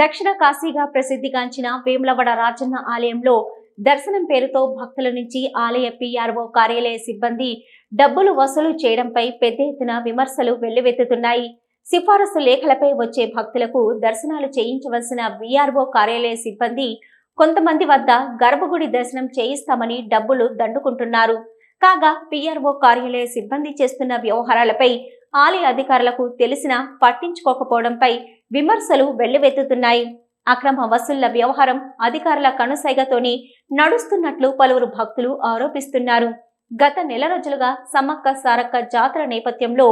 దక్షిణ కాశీగా ప్రసిద్ధిగాంచిన వేములవాడ రాజన్న ఆలయంలో దర్శనం పేరుతో భక్తుల నుంచి ఆలయ పిఆర్ఓ కార్యాలయ సిబ్బంది డబ్బులు వసూలు చేయడంపై పెద్ద ఎత్తున విమర్శలు వెల్లువెత్తుతున్నాయి. సిఫారసు లేఖలపై వచ్చే భక్తులకు దర్శనాలు చేయించవలసిన వీఆర్ఓ కార్యాలయ సిబ్బంది కొంతమంది వద్ద గర్భగుడి దర్శనం చేయిస్తామని డబ్బులు దండుకుంటున్నారు. కాగా పిఆర్ఓ కార్యాలయ సిబ్బంది చేస్తున్న వ్యవహారాలపై ఆలయ అధికారులకు తెలిసినా పట్టించుకోకపోవడంపై విమర్శలు వెల్లువెత్తుతున్నాయి. అక్రమ వసూళ్ళ వ్యవహారం అధికారుల కనుసైగతోని నడుస్తున్నట్లు పలువురు భక్తులు ఆరోపిస్తున్నారు. గత నెల రోజులుగా సమ్మక్క సారక్క జాతర నేపథ్యంలో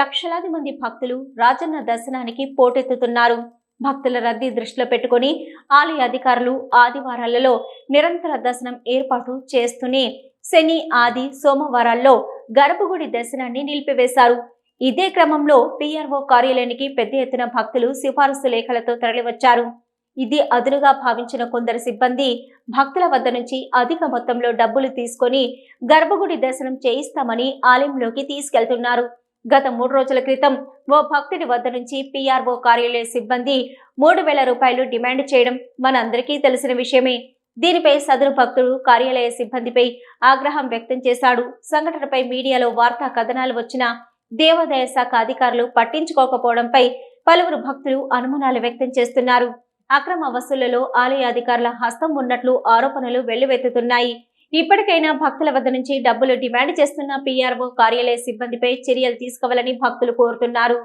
లక్షలాది మంది భక్తులు రాజన్న దర్శనానికి పోటెత్తుతున్నారు. భక్తుల రద్దీ దృష్టిలో పెట్టుకొని ఆలయ అధికారులు ఆదివారాలలో నిరంతర దర్శనం ఏర్పాటు చేస్తూనే శని ఆది సోమవారాల్లో గర్భగుడి దర్శనాన్ని నిలిపివేశారు. ఇదే క్రమంలో పిఆర్ఓ కార్యాలయానికి పెద్ద ఎత్తున భక్తులు సిఫారసు లేఖలతో తరలివచ్చారు. ఇది అదునుగా భావించిన కొందరు సిబ్బంది భక్తుల వద్ద నుంచి అధిక మొత్తంలో డబ్బులు తీసుకొని గర్భగుడి దర్శనం చేయిస్తామని ఆలయంలోకి తీసుకెళ్తున్నారు. గత మూడు రోజుల క్రితం ఓ భక్తుడి వద్ద నుంచి పిఆర్ఓ కార్యాలయ సిబ్బంది మూడు వేల రూపాయలు డిమాండ్ చేయడం మనందరికీ తెలిసిన విషయమే. దీనిపై సదరు భక్తుడు కార్యాలయ సిబ్బందిపై ఆగ్రహం వ్యక్తం చేశాడు. సంఘటనపై మీడియాలో వార్తా కథనాలు వచ్చినా దేవాదాయ శాఖ అధికారులు పట్టించుకోకపోవడంపై పలువురు భక్తులు అనుమానాలు వ్యక్తం చేస్తున్నారు. అక్రమ వసూళ్ళలో ఆలయ అధికారుల హస్తం ఉన్నట్లు ఆరోపణలు వెల్లువెత్తుతున్నాయి. ఇప్పటికైనా భక్తుల వద్ద నుంచి డబ్బులు డిమాండ్ చేస్తున్న పీఆర్ఓ కార్యాలయ సిబ్బందిపై చర్యలు తీసుకోవాలని భక్తులు కోరుతున్నారు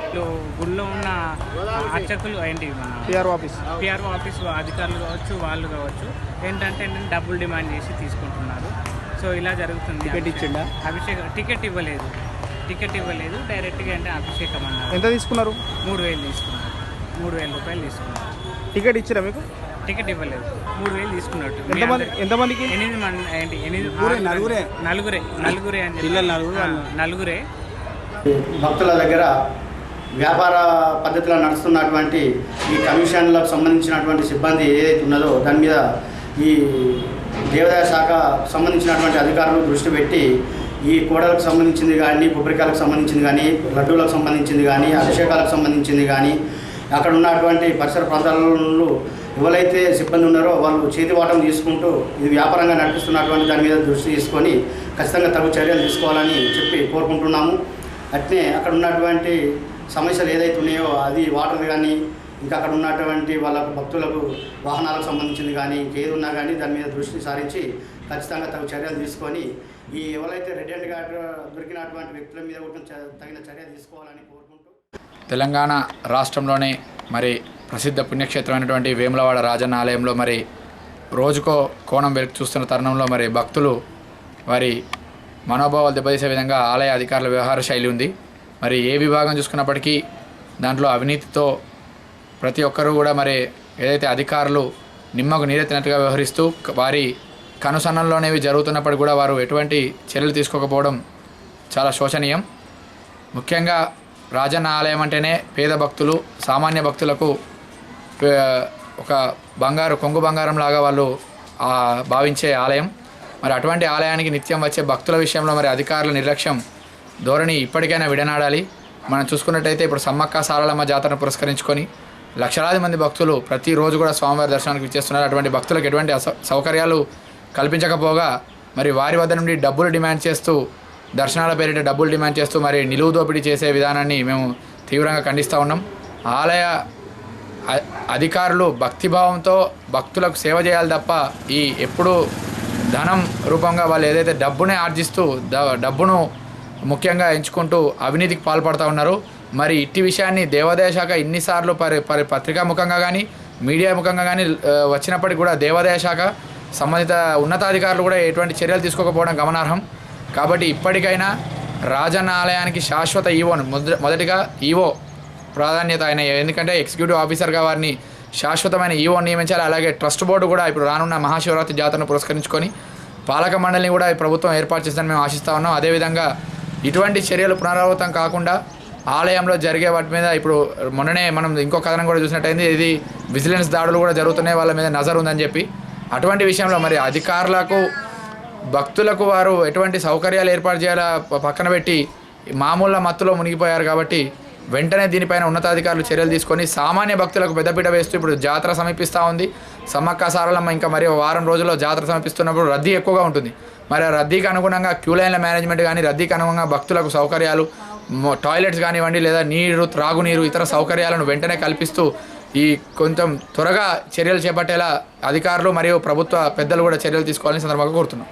వీళ్ళు గుళ్ళో ఉన్న అర్చకులు ఏంటి? మన పిఆర్ ఆఫీస్ పిఆర్ఓ ఆఫీస్ అధికారులు కావచ్చు వాళ్ళు కావచ్చు. ఏంటంటే డబ్బులు డిమాండ్ చేసి తీసుకుంటున్నారు. సో ఇలా జరుగుతుంది. టికెట్ ఇచ్చిండా? అభిషేకం. టికెట్ ఇవ్వలేదు. టికెట్ ఇవ్వలేదు. డైరెక్ట్గా అంటే అభిషేకం అన్నారు. ఎంత తీసుకున్నారు? మూడు వేలు తీసుకున్నారు. మూడు వేల రూపాయలు తీసుకున్నారు. టికెట్ ఇచ్చిరా మీకు? టికెట్ ఇవ్వలేదు. మూడు వేలు తీసుకున్నట్టు. ఎంతమంది ఎంతమందికి? ఎనిమిది మంది ఏంటి? ఎనిమిది నలుగురే. నలుగురే. నలుగురే అని. నలుగురే. భక్తుల దగ్గర వ్యాపార పద్ధతిలో నడుస్తున్నటువంటి ఈ కమిషన్లకు సంబంధించినటువంటి సిబ్బంది ఏదైతే ఉన్నదో దాని మీద ఈ దేవాదాయ శాఖ సంబంధించినటువంటి అధికారులు దృష్టి పెట్టి ఈ కోడలకు సంబంధించింది కానీ కొబ్బరికాయలకు సంబంధించింది కానీ లడ్డూలకు సంబంధించింది కానీ అభిషేకాలకు సంబంధించింది కానీ అక్కడ ఉన్నటువంటి పరిసర ప్రాంతాలలో ఎవరైతే సిబ్బంది ఉన్నారో వాళ్ళు చేతివాటం తీసుకుంటూ ఇది వ్యాపారంగా నడిపిస్తున్నటువంటి దాని మీద దృష్టి తీసుకొని ఖచ్చితంగా తగు చర్యలు తీసుకోవాలని చెప్పి కోరుకుంటున్నాము. అట్నే అక్కడ ఉన్నటువంటి సమస్యలు ఏదైతే ఉన్నాయో అది వాటర్ కానీ ఇంకా అక్కడ ఉన్నటువంటి వాళ్ళకు భక్తులకు వాహనాలకు సంబంధించింది కానీ ఇంకేది ఉన్నా కానీ దాని మీద దృష్టి సారించి ఖచ్చితంగా తగు చర్యలు తీసుకొని ఈ ఎవరైతే రెడ్ హ్యాండ్ గార్డ్ దొరికినటువంటి వ్యక్తుల మీద కూడా చ- తగిన చర్య తీసుకోవాలని కోరుకుంటూ. తెలంగాణ రాష్ట్రంలోని మరి ప్రసిద్ధ పుణ్యక్షేత్రమైనటువంటి వేములవాడ రాజన్న ఆలయంలో మరి రోజుకో కోణం వెలుగు చూస్తున్న తరుణంలో మరి భక్తులు వారి మనోభావాలు దెబ్బతీసే విధంగా ఆలయ అధికారుల వ్యవహార శైలి ఉంది. మరి ఏ విభాగం చూసుకున్నప్పటికీ దాంట్లో అవినీతితో ప్రతి ఒక్కరూ కూడా మరి ఏదైతే అధికారులు నిమ్మకు నీరెత్తినట్టుగా వ్యవహరిస్తూ వారి కనుసన్నల్లోనేవి జరుగుతున్నప్పటికీ కూడా వారు ఎటువంటి చర్యలు తీసుకోకపోవడం చాలా శోచనీయం. ముఖ్యంగా రాజన్న ఆలయం అంటేనే పేద భక్తులు సామాన్య భక్తులకు ఒక బంగారు కొంగు బంగారం లాగా వాళ్ళు భావించే ఆలయం. మరి అటువంటి ఆలయానికి నిత్యం వచ్చే భక్తుల విషయంలో మరి అధికారుల నిర్లక్ష్యం ధోరణి ఇప్పటికైనా విడనాడాలి. మనం చూసుకున్నట్టయితే ఇప్పుడు సమ్మక్క సారలమ్మ జాతరను పురస్కరించుకొని లక్షలాది మంది భక్తులు ప్రతిరోజు కూడా స్వామివారి దర్శనానికి ఇచ్చేస్తున్నారు అటువంటి భక్తులకు ఎటువంటి అస- సౌకర్యాలు కల్పించకపోగా మరి వారి వద్ద నుండి డబ్బులు డిమాండ్ చేస్తూ దర్శనాల పేరిట డబ్బులు డిమాండ్ చేస్తూ మరి నిలువు దోపిడీ చేసే విధానాన్ని మేము తీవ్రంగా ఖండిస్తూ ఉన్నాం. ఆలయ అధికారులు భక్తిభావంతో భక్తులకు సేవ చేయాలి తప్ప ఈ ఎప్పుడూ ధనం రూపంగా వాళ్ళు ఏదైతే డబ్బునే ఆర్జిస్తూ డబ్బును ముఖ్యంగా ఎంచుకుంటూ అవినీతికి పాల్పడుతూ ఉన్నారు. మరి ఇట్టి విషయాన్ని దేవాదాయ శాఖ ఇన్నిసార్లు పరి పరి పత్రికా ముఖంగా కానీ మీడియా ముఖంగా కానీ వచ్చినప్పటికీ కూడా దేవాదాయ శాఖ సంబంధిత ఉన్నతాధికారులు కూడా ఎటువంటి చర్యలు తీసుకోకపోవడం గమనార్హం. కాబట్టి ఇప్పటికైనా రాజన్న ఆలయానికి శాశ్వత ఈవోను మొదటిగా ఈవో ప్రాధాన్యత ఆయన ఎందుకంటే ఎగ్జిక్యూటివ్ ఆఫీసర్గా వారిని శాశ్వతమైన ఈవో నియమించాలి. అలాగే ట్రస్ట్ బోర్డు కూడా ఇప్పుడు రానున్న మహాశివరాత్రి జాతరను పురస్కరించుకొని పాలక మండలిని కూడా ఈ ప్రభుత్వం ఏర్పాటు చేస్తుందని మేము ఆశిస్తా ఉన్నాం. అదేవిధంగా ఇటువంటి చర్యలు పునరావృతం కాకుండా ఆలయంలో జరిగే వాటి మీద ఇప్పుడు మొన్ననే మనం ఇంకో కథనం కూడా చూసినట్టయింది. ఇది విజిలెన్స్ దాడులు కూడా జరుగుతున్నాయి. వాళ్ళ మీద నజర్ ఉందని చెప్పి అటువంటి విషయంలో మరి అధికారులకు భక్తులకు వారు ఎటువంటి సౌకర్యాలు ఏర్పాటు చేయాలా పక్కన పెట్టి మామూలు మత్తులో మునిగిపోయారు కాబట్టి వెంటనే దీనిపైన ఉన్నతాధికారులు చర్యలు తీసుకొని సామాన్య భక్తులకు పెద్దపీట వేస్తూ ఇప్పుడు జాతర సమీపిస్తూ ఉంది. సమ్మక్క సారలమ్మ ఇంకా మరి వారం రోజుల్లో జాతర సమీపిస్తున్నప్పుడు రద్దీ ఎక్కువగా ఉంటుంది. మరి ఆ రద్దీకి అనుగుణంగా క్యూ లైన్ల మేనేజ్మెంట్ కానీ రద్దీకి అనుగుణంగా భక్తులకు సౌకర్యాలు టాయిలెట్స్ కానివ్వండి లేదా నీరు త్రాగునీరు ఇతర సౌకర్యాలను వెంటనే కల్పిస్తూ ఈ కొంచెం త్వరగా చర్యలు చేపట్టేలా అధికారులు మరియు ప్రభుత్వ పెద్దలు కూడా చర్యలు తీసుకోవాలని సందర్భంగా కోరుతున్నాం.